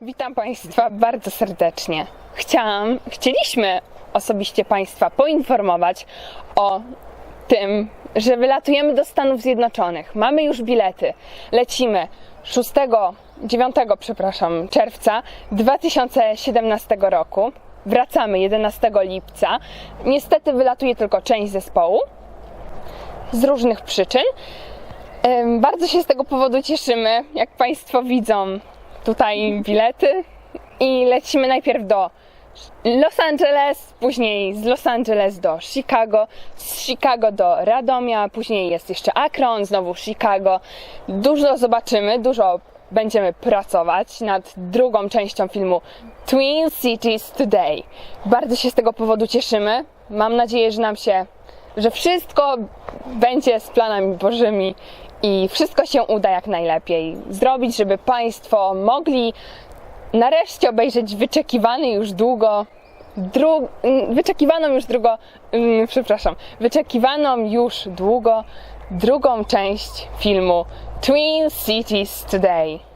Witam Państwa bardzo serdecznie. Chciałam, chcieliśmy osobiście Państwa poinformować o tym, że wylatujemy do Stanów Zjednoczonych. Mamy już bilety. Lecimy 6, 9, przepraszam, czerwca 2017 roku. Wracamy 11 lipca. Niestety wylatuje tylko część zespołu z różnych przyczyn. Bardzo się z tego powodu cieszymy. Jak Państwo widzą, tutaj bilety i lecimy najpierw do Los Angeles, później z Los Angeles do Chicago, z Chicago do Radomia, później jest jeszcze Akron, znowu Chicago. Dużo zobaczymy, dużo będziemy pracować nad drugą częścią filmu Twin Cities Today. Bardzo się z tego powodu cieszymy. Mam nadzieję, że nam się, że wszystko będzie z planami Bożymi i wszystko się uda jak najlepiej zrobić, żeby Państwo mogli nareszcie obejrzeć wyczekiwany już długo, dru, mm, wyczekiwaną już długo, mm, przepraszam, wyczekiwaną już długo drugą część filmu Twin Cities Today.